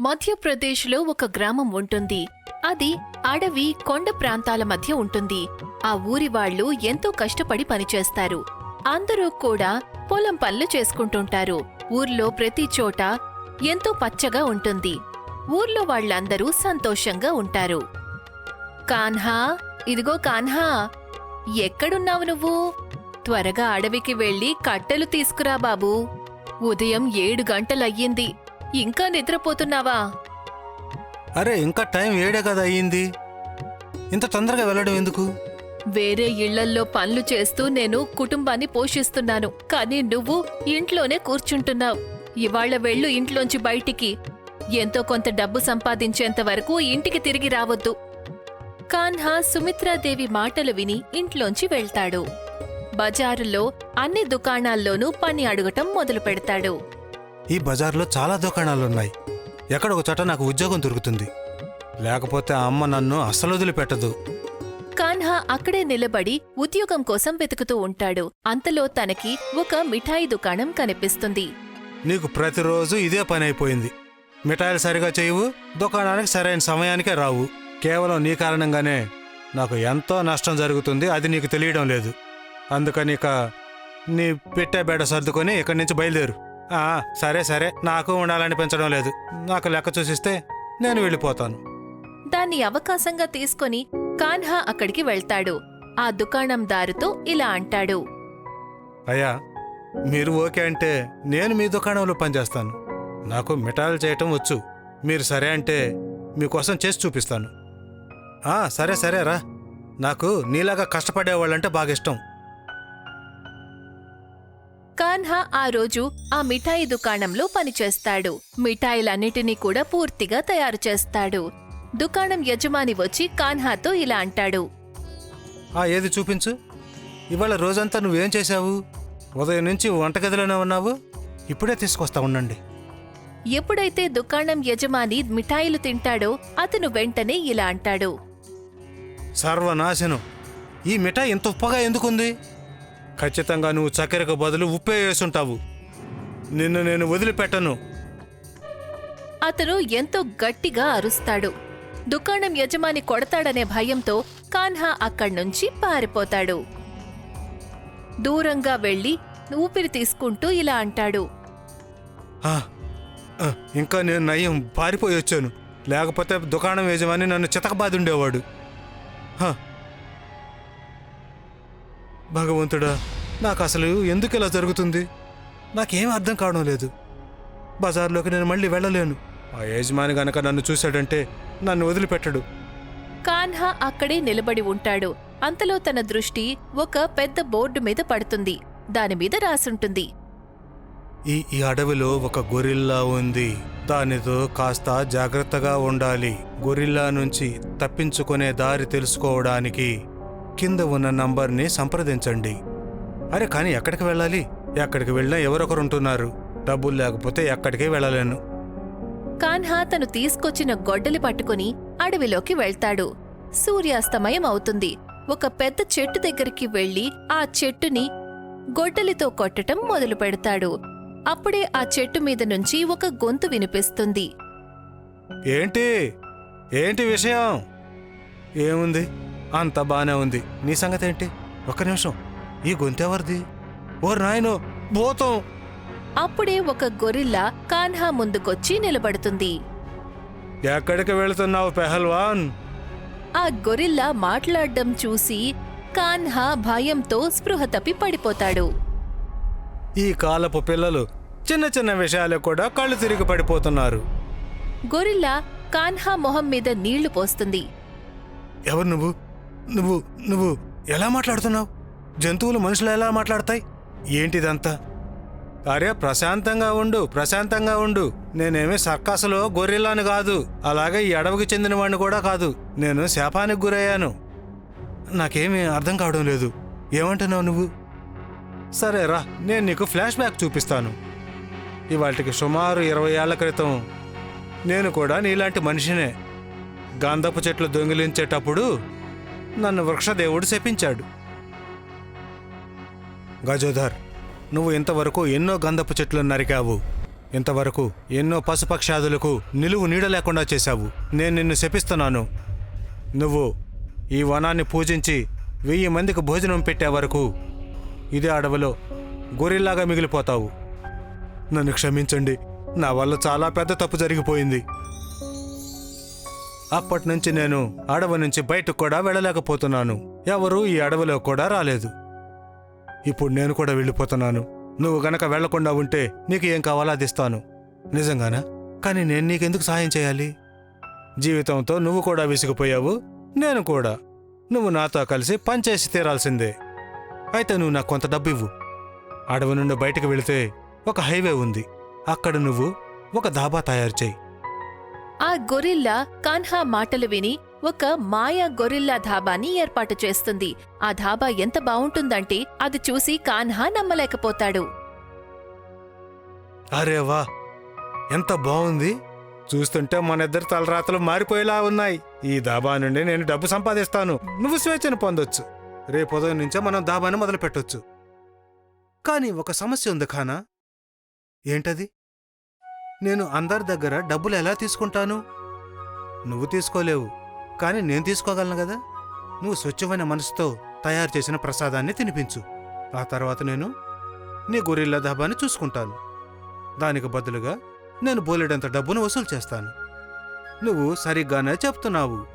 మధ్యప్రదేశ్లో ఒక గ్రామం ఉంటుంది. అది అడవి కొండ ప్రాంతాల మధ్య ఉంటుంది. ఆ ఊరి వాళ్ళు ఎంతో కష్టపడి పనిచేస్తారు. అందరూ కూడా పొలం పనులు చేసుకుంటుంటారు. ఊర్లో ప్రతి చోట ఎంతో పచ్చగా ఉంటుంది. ఊర్లో వాళ్ళందరూ సంతోషంగా ఉంటారు. కాన్హా ఇదిగో కాన్హా ఎక్కడున్నావు నువ్వు? త్వరగా అడవికి వెళ్ళి కట్టెలు తీసుకురా బాబూ. ఉదయం ఏడు గంటలయ్యింది. ఇంకా నిద్రపోతున్నావా? అరే ఇంకా టైం ఏడే కదా అయ్యింది? ఇంత తొందరగా వెళ్ళడం ఎందుకు? వేరే ఇళ్ళల్లో పనులు చేస్తూ నేను కుటుంబాన్ని పోషిస్తున్నాను. కానీ నువ్వు ఇంట్లోనే కూర్చుంటున్నావు. ఇవాళ వెళ్ళు ఇంట్లోంచి బయటికి. ఎంతో కొంత డబ్బు సంపాదించేంత వరకు ఇంటికి తిరిగి రావద్దు. కాన్హా సుమిత్రాదేవి మాటలు విని ఇంట్లోంచి వెళ్తాడు. బజారులో అన్ని దుకాణాల్లోనూ పని అడగటం మొదలు పెడతాడు ఈ బజార్లో చాలా దుకాణాలున్నాయి. ఎక్కడ ఒక చోట నాకు ఉద్యోగం దొరుకుతుంది. లేకపోతే ఆ అమ్మ నన్ను అస్సలు వదిలిపెట్టదు. కాన్హా అక్కడే నిలబడి ఉద్యోగం కోసం వెతుకుతూ ఉంటాడు. అంతలో తనకి ఒక మిఠాయి దుకాణం కనిపిస్తుంది. నీకు ప్రతిరోజు ఇదే పని అయిపోయింది. మిఠాయిలు సరిగా చేయవు దుకాణానికి సరైన సమయానికే రావు. కేవలం నీ కారణంగానే నాకు ఎంతో నష్టం జరుగుతుంది అది నీకు తెలియడం లేదు. అందుకని ఇక నీ పెట్టే బేడ సర్దుకొని ఇక్కడి నుంచి బయలుదేరు. ఆ, సరే సరే. నాకు ఉండాలనిపించడం లేదు. నాకు లెక్క చూసిస్తే నేను వెళ్ళిపోతాను. దాన్ని అవకాశంగా తీసుకొని కాన్హా అక్కడికి వెళ్తాడు. ఆ దుకాణందారుతో ఇలా అంటాడు. అయ్యా మీరు ఓకే అంటే నేను మీ దుకాణంలో పనిచేస్తాను. నాకు మిఠాయిలు చేయటం వచ్చు. మీరు సరే అంటే మీకోసం చేసి చూపిస్తాను. ఆ, సరే సరే రా. నాకు నీలాగా కష్టపడేవాళ్ళంటే బాగా ఇష్టం. కాన్హా ఆ రోజు ఆ మిఠాయి దుకాణంలో పనిచేస్తాడు. మిఠాయిలన్నిటినీ కూడా పూర్తిగా తయారు చేస్తాడు. దుకాణం యజమాని వచ్చి కాన్హాతో ఇలా అంటాడు. ఆ ఏది చూపించు? ఇవాళ రోజంతా నువ్వేం చేశావు? ఉదయం నుంచి వంటగదిలోనే ఉన్నావు? ఇప్పుడే తీసుకొస్తా ఉండండి. ఎప్పుడైతే దుకాణం యజమాని మిఠాయిలు తింటాడో అతను వెంటనే ఇలా అంటాడు. సర్వనాశనం. ఈ మిఠాయి ఇంత ఉప్పగా ఎందుకుంది? ఖచ్చితంగా నువ్వు చక్కెరకు బదులు ఉప్పే వేసుంటావు. నిన్ను నేను వదిలిపెట్టను. అతను ఎంతో గట్టిగా అరుస్తాడు. దుకాణం యజమాని కొడతాడనే భయంతో కాన్హా అక్కడ్నుంచి పారిపోతాడు. దూరంగా వెళ్ళి ఊపిరి తీసుకుంటూ ఇలా అంటాడు. ఇంకా నేను నయ్యం పారిపోయి వచ్చాను. లేకపోతే దుకాణం యజమాని నన్ను చితకబాది ఉండేవాడు హ. భగవంతుడా నాకు అసలు ఎందుకు ఇలా జరుగుతుంది? నాకేం అర్థం కావడం లేదు. బజార్లోకి నేను మళ్ళీ వెళ్ళలేను. ఆ యజమాని గనక నన్ను చూశాడంటే నన్ను వదిలిపెట్టడు. కాన్హా అక్కడే నిలబడి ఉంటాడు. అంతలో తన దృష్టి ఒక పెద్ద బోర్డు మీద పడుతుంది. దానిమీద రాసుంటుంది. ఈ ఈ అడవిలో ఒక గొరిల్లా ఉంది. దానితో కాస్త జాగ్రత్తగా ఉండాలి. గొరిల్లా నుంచి తప్పించుకునే దారి తెలుసుకోవడానికి కింద ఉన్న నంబర్ని సంప్రదించండి. అరే కానీ ఎక్కడికి వెళ్ళాలి? ఎక్కడికి వెళ్ళినా ఎవరొకరు ఉంటున్నారు డబ్బులు లేకపోతే ఎక్కడికి వెళ్ళలేను. కాన్హా తను తీసుకొచ్చిన గొడ్డలి పట్టుకుని అడవిలోకి వెళ్తాడు. సూర్యాస్తమయం అవుతుంది. ఒక పెద్ద చెట్టు దగ్గరికి వెళ్ళి ఆ చెట్టుని గొడ్డలితో కొట్టటం మొదలు పెడతాడు. అప్పుడే ఆ చెట్టు మీద నుంచి ఒక గొంతు వినిపిస్తుంది. ఏంటి? ఏంటి విషయం? ఏముంది? అంత బానే ఉంది. నీ సంగతి ఏంటి ఒక్క నిమిషం. ఈ గొంతెవరిది ఓర్ నాయనో భూతం! అప్పుడే ఒక గొరిల్లా కాన్హా ముందుకొచ్చి నిలబడుతుంది. ఎక్కడికి వెళుతున్నావు పెహల్వాన్? ఆ గొరిల్లా మాట్లాడ్డం చూసి కాన్హా భయంతో స్పృహ తప్పి పడిపోతాడు. ఈ కాలపు పిల్లలు చిన్న చిన్న విషయాలకు కూడా కళ్ళు తిరిగి పడిపోతున్నారు. గొరిల్లా కాన్హా మొహం మీద నీళ్ళు పోస్తుంది. ఎవరు నువ్వు? నువ్వు నువ్వు ఎలా మాట్లాడుతున్నావు? జంతువులు మనుషులు ఎలా మాట్లాడతాయి? ఏంటిదంతా? అరే ప్రశాంతంగా ఉండు ప్రశాంతంగా ఉండు. నేనేమి సర్కస్లో గొర్రెలాను కాదు అలాగే ఈ అడవికి చెందిన వాడిని కూడా కాదు. నేను శాపానికి గురయ్యాను. నాకేమీ అర్థం కావడం లేదు. ఏమంటున్నావు నువ్వు? సరే రా. నేను నీకు ఫ్లాష్ బ్యాక్ చూపిస్తాను. ఇవాటికి సుమారు ఇరవై ఏళ్ళ క్రితం నేను కూడా నీలాంటి మనిషినే. గంధపు చెట్లు దొంగిలించేటప్పుడు నన్ను వృక్షదేవుడు శపించాడు. గజోధర్ నువ్వు ఇంతవరకు ఎన్నో గంధపు చెట్లు నరికావు. ఇంతవరకు ఎన్నో పశుపక్షాదులకు నిలువు నీడ లేకుండా చేశావు. నేను నిన్ను శపిస్తున్నాను. నువ్వు ఈ వనాన్ని పూజించి వెయ్యి మందికి భోజనం పెట్టే వరకు ఇదే అడవిలో గొరిల్లాగా మిగిలిపోతావు. నన్ను క్షమించండి. నా వల్ల చాలా పెద్ద తప్పు జరిగిపోయింది. అప్పటి నుంచి నేను అడవి నుంచి బయటకు కూడా వెళ్ళలేకపోతున్నాను. ఎవరూ ఈ అడవిలో కూడా రాలేదు. ఇప్పుడు నేను కూడా వెళ్ళిపోతున్నాను. నువ్వు గనక వెళ్ళకుండా ఉంటే నీకు ఏం కావాలో అది ఇస్తాను. నిజంగానా? కానీ నేను నీకెందుకు సాయం చేయాలి? జీవితంతో నువ్వు కూడా విసిగిపోయావు. నేను కూడా. నువ్వు నాతో కలిసి పనిచేసి తీరాల్సిందే. అయితే నువ్వు నాకు కొంత డబ్బు ఇవ్వు అడవి నుండి బయటకు వెళితే ఒక హైవే ఉంది. అక్కడ నువ్వు ఒక దాబా తయారు చేయి. ఆ గొరిల్లా కాన్హా మాటలు విని ఒక మాయా గొరిల్లా ధాబాని ఏర్పాటు చేస్తుంది. ఆ ధాబా ఎంత బావుంటుందంటే అది చూసి కాన్హా నమ్మలేకపోతాడు. అరే వా ఎంత బాగుంది చూస్తుంటే మన ఇద్దరు తలరాతలు మారిపోయేలా ఉన్నాయి. ఈ దాబా నుండి నేను డబ్బు సంపాదిస్తాను. నువ్వు స్వేచ్ఛను పొందొచ్చు. రేపు ఉదయం నుంచే మనం దాబాను మొదలు పెట్టొచ్చు కానీ ఒక సమస్య ఉంది ఖానా. ఏంటది? నేను అందరి దగ్గర డబ్బులు ఎలా తీసుకుంటాను? నువ్వు తీసుకోలేవు కానీ నేను తీసుకోగలను కదా? నువ్వు స్వచ్ఛమైన మనసుతో తయారు చేసిన ప్రసాదాన్ని తినిపించు. ఆ తర్వాత నేను నీ గొరిల్లా దాబాని చూసుకుంటాను. దానికి బదులుగా నేను బోలెడంత డబ్బును వసూలు చేస్తాను. నువ్వు సరిగ్గానే చెప్తున్నావు.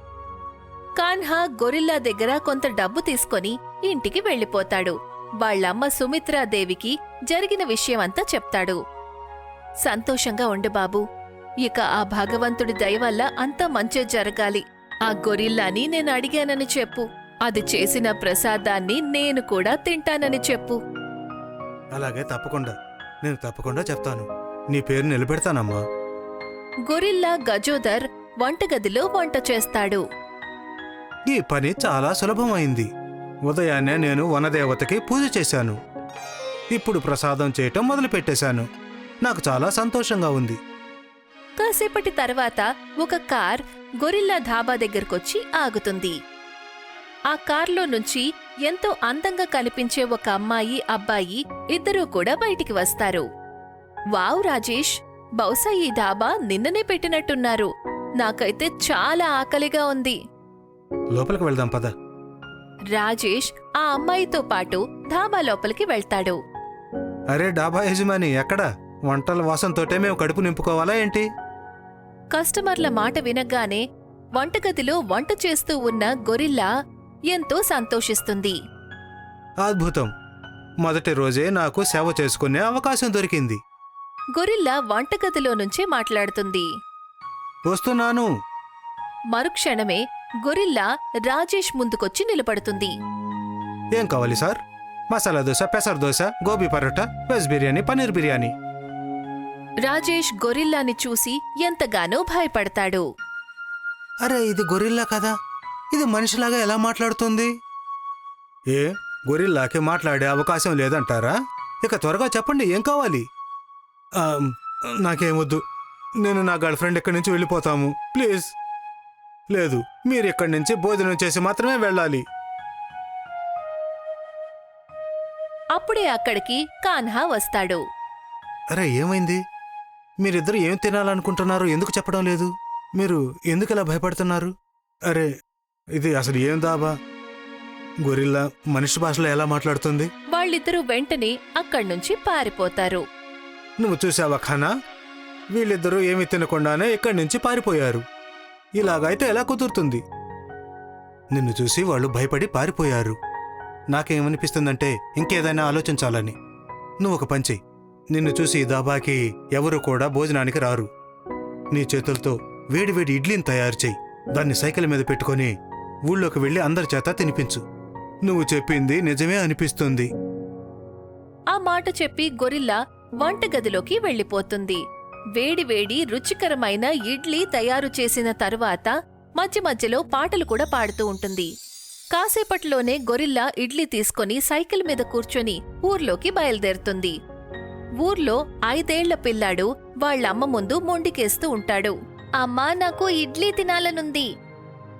కాన్హా గొరిల్లా దగ్గర కొంత డబ్బు తీసుకొని ఇంటికి వెళ్ళిపోతాడు. వాళ్ళమ్మ సుమిత్రాదేవికి జరిగిన విషయమంతా చెప్తాడు. సంతోషంగా ఉండు బాబు. ఇక ఆ భగవంతుడి దయ వల్ల అంతా మంచి జరగాలి. ఆ గొరిల్లాని నేను అడిగానని చెప్పు. అది చేసిన ప్రసాదాన్ని నేను కూడా తింటానని చెప్పు. అలాగే తప్పకుండా. నేను తప్పకుండా చెప్తాను. నీ పేరు నిలబెడతానమ్మా. గొరిల్లా గజోదర్ వంటగదిలో వంట చేస్తాడు. ఈ పని చాలా సులభమైంది. ఉదయాన్నే నేను వనదేవతకి పూజ చేశాను. ఇప్పుడు ప్రసాదం చేయటం మొదలుపెట్టేశాను. నాకు చాలా సంతోషంగా ఉంది. కాసేపటి తర్వాత ఒక కార్ గొరిల్లా ధాబా దగ్గరకొచ్చి ఆగుతుంది. ఆ కార్లో నుంచి ఎంతో అందంగా కనిపించే ఒక అమ్మాయి అబ్బాయి ఇద్దరూ కూడా బయటికి వస్తారు. వావ్ రాజేష్ బహుశా ఈ ధాబా నిన్ననే పెట్టినట్టున్నారు. నాకైతే చాలా ఆకలిగా ఉంది. లోపలికి వెళ్దాం పద. రాజేష్ ఆ అమ్మాయితో పాటు ధాబా లోపలికి వెళ్తాడు. అరే డాబా యజమాని ఎక్కడ? వంటల వాసంతోటే మేము కడుపు నింపుకోవాలా ఏంటి? కస్టమర్ల మాట వినగానే వంటగదిలో వంట చేస్తూ ఉన్న గొరిల్లా ఎంతో సంతోషిస్తుంది. అద్భుతం. మొదటి రోజే నాకు సేవ చేసుకునే అవకాశం దొరికింది. గొరిల్లా వంటగదిలో నుంచే మాట్లాడుతుంది. వస్తున్నాను. మరుక్షణమే గొరిల్లా రాజేష్ ముందుకొచ్చి నిలబడుతుంది. ఏం కావాలి సార్? మసాలా దోశ పెసర్ దోశ గోబీ పరోటా వెజ్ బిర్యానీ పన్నీర్ బిర్యానీ. రాజేష్ గొరిల్లాని చూసి ఎంతగానో భయపడతాడు. అరే ఇది గొరిల్లా కదా? ఇది మనిషిలాగా ఎలా మాట్లాడుతుంది? ఏ గొరిల్లాకి మాట్లాడే అవకాశం లేదంటారా? ఇక త్వరగా చెప్పండి ఏం కావాలి? నాకేమొద్దు. నేను నా గర్ల్ ఫ్రెండ్ ఇక్కడి నుంచి వెళ్ళిపోతాము. ప్లీజ్. లేదు మీరు ఇక్కడి నుంచి భోజనం చేసి మాత్రమే వెళ్ళాలి. అప్పుడే అక్కడికి కాన్హా వస్తాడు. అరే ఏమైంది? మీరిద్దరు ఏం తినాలనుకుంటున్నారు? ఎందుకు చెప్పడం లేదు? మీరు ఎందుకు ఇలా భయపడుతున్నారు? అరే ఇది అసలు ఏం దాబా? గొరిల్లా మనిషి భాషలో ఎలా మాట్లాడుతుంది? వాళ్ళిద్దరూ వెంటనే అక్కడ్నుంచి పారిపోతారు. నువ్వు చూసావా ఖానా? వీళ్ళిద్దరూ ఏమి తినకుండానే ఇక్కడి నుంచి పారిపోయారు. ఇలాగైతే ఎలా కుదురుతుంది? నిన్ను చూసి వాళ్ళు భయపడి పారిపోయారు. నాకేమనిపిస్తుందంటే ఇంకేదైనా ఆలోచించాలని. నువ్వు ఒక పంచి నిన్ను చూసి దాబాకి ఎవరు కూడా భోజనానికి రారు. నీ చేతులతో వేడివేడి ఇడ్లీని తయారు చేయి. దాన్ని సైకిల్ మీద పెట్టుకొని ఊళ్ళోకి వెళ్ళి అందరి చేత తినిపించు. నువ్వు చెప్పింది నిజమే అనిపిస్తుంది. ఆ మాట చెప్పి గొరిల్లా వంటగదిలోకి వెళ్ళిపోతుంది. వేడివేడి రుచికరమైన ఇడ్లీ తయారు చేసిన తరువాత మధ్య మధ్యలో పాటలు కూడా పాడుతూ ఉంటుంది. కాసేపట్లోనే గొరిల్లా ఇడ్లీ తీసుకొని సైకిల్ మీద కూర్చొని ఊర్లోకి బయలుదేరుతుంది. ఊర్లో ఐదేళ్ళ పిల్లాడు వాళ్ళమ్మ ముందు మొండికేస్తూ ఉంటాడు. అమ్మా నాకు ఇడ్లీ తినాలనుంది.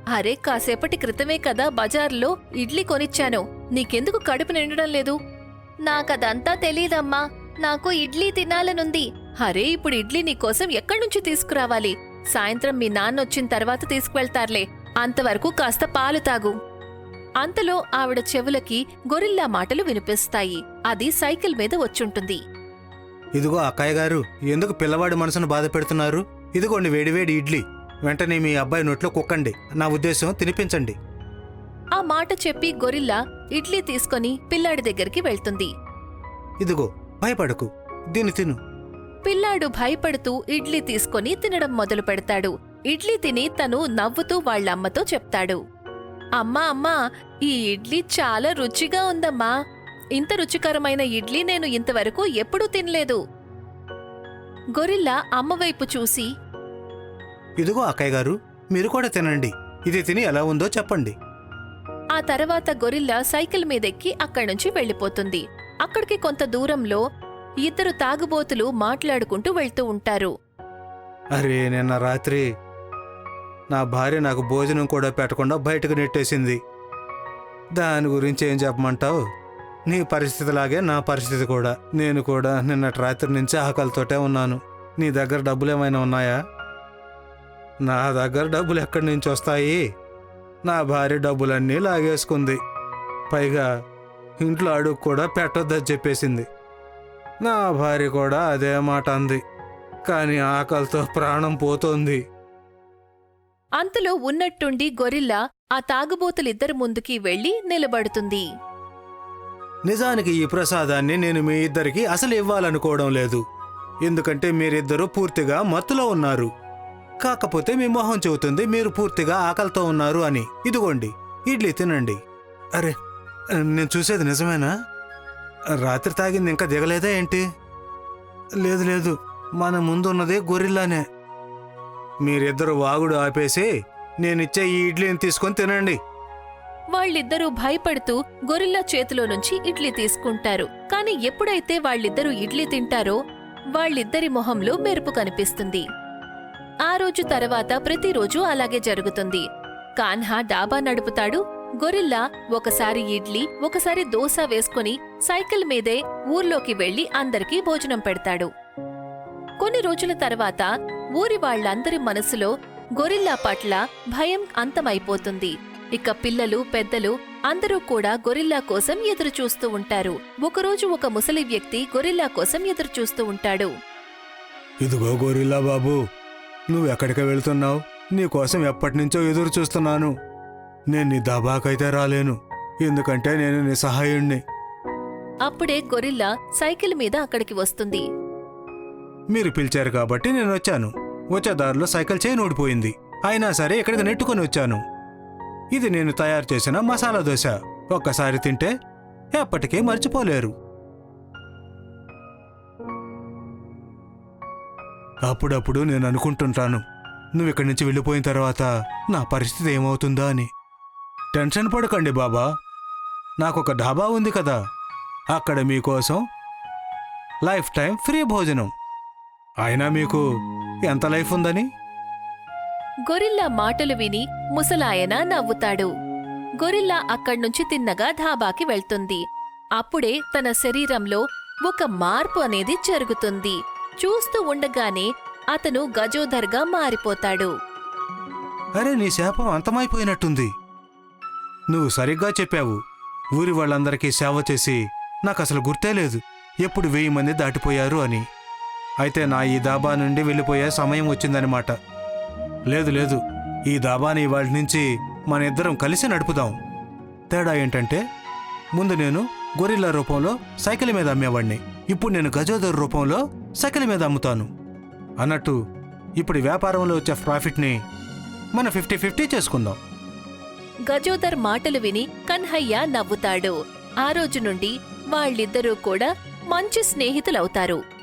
అరే కాసేపటి క్రితమే కదా బజార్లో ఇడ్లీ కొనిచ్చాను. నీకెందుకు కడుపు నిండడం లేదు? నాకదంతా తెలీదమ్మా. నాకు ఇడ్లీ తినాలనుంది. అరే ఇప్పుడు ఇడ్లీ నీకోసం ఎక్కడ్నుంచి తీసుకురావాలి? సాయంత్రం మీ నాన్న వచ్చిన తర్వాత తీసుకువెళ్తారులే. అంతవరకు కాస్త పాలు తాగు. అంతలో ఆవిడ చెవులకి గొరిల్లా మాటలు వినిపిస్తాయి. అది సైకిల్ మీద వచ్చుంటుంది. ఇదిగో అక్కయ్య గారు ఎందుకు పిల్లవాడి మనసును బాధ పెడుతున్నారు? ఇదిగోండి వేడివేడి ఇడ్లీ. వెంటనే మీ అబ్బాయి నోట్లో కుక్కండి. నా ఉద్దేశం తినిపించండి. ఆ మాట చెప్పి గొరిల్లా ఇడ్లీ తీసుకొని పిల్లాడి దగ్గరికి వెళ్తుంది. ఇదిగో భయపడకు. దీన్ని తిను. పిల్లాడు భయపడుతూ ఇడ్లీ తీసుకొని తినడం మొదలు పెడతాడు. ఇడ్లీ తిని తను నవ్వుతూ వాళ్ళమ్మతో చెప్తాడు. అమ్మా అమ్మా ఈ ఇడ్లీ చాలా రుచిగా ఉందమ్మా. ఇంత రుచికరమైన ఇడ్లీ నేను ఇంతవరకు ఎప్పుడూ తినలేదు. గొరిల్లా అమ్మవైపు చూసి ఇదిగో అక్కయ్య గారు మీరు కూడా తినండి. ఇది తిని ఎలా ఉందో చెప్పండి. ఆ తర్వాత గొరిల్లా సైకిల్ మీదెక్కి అక్కడి నుంచి వెళ్ళిపోతుంది. అక్కడికి కొంత దూరంలో ఇద్దరు తాగుబోతులు మాట్లాడుకుంటూ వెళ్తూ ఉంటారు. అరే నిన్న రాత్రి నా భార్య నాకు భోజనం కూడా పెట్టకుండా బయటకు నెట్టేసింది. దాని గురించి ఏం చెప్పమంటావు? నీ పరిస్థితిలాగే నా పరిస్థితి కూడా. నేను కూడా నిన్నటి రాత్రి నుంచి ఆకలితోటే ఉన్నాను. నీ దగ్గర డబ్బులు ఏమైనా ఉన్నాయా? నా దగ్గర డబ్బులు ఎక్కడి నుంచి వస్తాయి? నా భార్య డబ్బులన్నీ లాగేసుకుంది. పైగా ఇంట్లో అడుగు కూడా పెట్టొద్దని చెప్పేసింది. నా భార్య కూడా అదే మాట అంది. కానీ ఆకలితో ప్రాణం పోతోంది. అంతలో ఉన్నట్టుండి గొరిల్లా ఆ తాగుబోతులిద్దరి ముందుకి వెళ్ళి నిలబడుతుంది. నిజానికి ఈ ప్రసాదాన్ని నేను మీ ఇద్దరికి అసలు ఇవ్వాలనుకోవడం లేదు. ఎందుకంటే మీరిద్దరూ పూర్తిగా మత్తులో ఉన్నారు. కాకపోతే మీ మొహం చెబుతుంది మీరు పూర్తిగా ఆకలితో ఉన్నారు అని. ఇదిగోండి ఇడ్లీ తినండి. అరే నేను చూసేది నిజమేనా? రాత్రి తాగింది ఇంకా దిగలేదా ఏంటి? లేదు లేదు మన ముందున్నది గొరిల్లానే. మీరిద్దరు వాగుడు ఆపేసి నేనిచ్చే ఈ ఇడ్లీని తీసుకొని తినండి. వాళ్ళిద్దరూ భయపడుతూ గొరిల్లా చేతిలో నుంచి ఇడ్లీ తీసుకుంటారు. కాని ఎప్పుడైతే వాళ్ళిద్దరూ ఇడ్లీ తింటారో వాళ్ళిద్దరి మొహంలో మెరుపు కనిపిస్తుంది. ఆ రోజు తర్వాత ప్రతిరోజు అలాగే జరుగుతుంది. కాన్హా డాబా నడుపుతాడు. గొరిల్లా ఒకసారి ఇడ్లీ ఒకసారి దోశ వేసుకుని సైకిల్ మీదే ఊర్లోకి వెళ్ళి అందరికీ భోజనం పెడతాడు. కొన్ని రోజుల తర్వాత ఊరి వాళ్ళందరి మనసులో గొరిల్లా పట్ల భయం అంతమైపోతుంది. ఇక పిల్లలు పెద్దలు అందరూ కూడా గొరిల్లా కోసం ఎదురు చూస్తూ ఉంటారు. ఒకరోజు ఒక ముసలి వ్యక్తి గొరిల్లా కోసం ఎదురు చూస్తూ ఉంటాడు. ఇదిగో గోరిల్లా బాబు నువ్వు ఎక్కడికి వెళ్తున్నావు? నీకోసం ఎప్పటి నుంచో ఎదురు చూస్తున్నాను నేను నీ దబాకైతే రాలేను. ఎందుకంటే నేను నీ సహాయుణ్ణి. అప్పుడే గొరిల్లా సైకిల్ మీద అక్కడికి వస్తుంది. మీరు పిలిచారు కాబట్టి నేను వచ్చాను. వచ్చే దారిలో సైకిల్ చైన్ ఊడిపోయింది. అయినా సరే ఇక్కడికి నెట్టుకొని వచ్చాను. ఇది నేను తయారు చేసిన మసాలా దోశ. ఒక్కసారి తింటే ఎప్పటికీ మర్చిపోలేరు. అప్పుడప్పుడు నేను అనుకుంటుంటాను నువ్వు ఇక్కడి నుంచి వెళ్ళిపోయిన తర్వాత నా పరిస్థితి ఏమవుతుందా అని. టెన్షన్ పడకండి బాబా. నాకొక ఢాబా ఉంది కదా. అక్కడ మీకోసం లైఫ్ టైం ఫ్రీ భోజనం. అయినా మీకు ఎంత లైఫ్ ఉందని? గొరిల్లా మాటలు విని ముసలాయన నవ్వుతాడు. గొరిల్లా అక్కడ్నుంచి తిన్నగా ధాబాకి వెళ్తుంది. అప్పుడే తన శరీరంలో ఒక మార్పు అనేది జరుగుతుంది. చూస్తూ ఉండగానే అతను గజోధర్గా మారిపోతాడు. అరే నీ శాపం అంతమైపోయినట్టుంది. నువ్వు సరిగ్గా చెప్పావు. ఊరి వాళ్ళందరికీ సేవ చేసి నాకసలు అసలు గుర్తే లేదు. ఎప్పుడు వెయ్యి మంది దాటిపోయారు అని. అయితే నా ఈ దాబా నుండి వెళ్ళిపోయే సమయం వచ్చిందనమాట లేదు లేదు. ఈ దాబాని ఇవాళ నుంచి మన ఇద్దరం కలిసి నడుపుదాం. తేడా ఏంటంటే ముందు నేను గొరిల్లా రూపంలో సైకిల్ మీద అమ్మేవాడిని ఇప్పుడు నేను గజోదర్ రూపంలో సైకిల్ మీద అమ్ముతాను. అన్నట్టు ఇప్పుడు వ్యాపారంలో వచ్చే ప్రాఫిట్ని మనం ఫిఫ్టీ ఫిఫ్టీ చేసుకుందాం. గజోదర్ మాటలు విని కన్హయ్య నవ్వుతాడు. ఆ రోజు నుండి వాళ్ళిద్దరూ కూడా మంచి స్నేహితులవుతారు.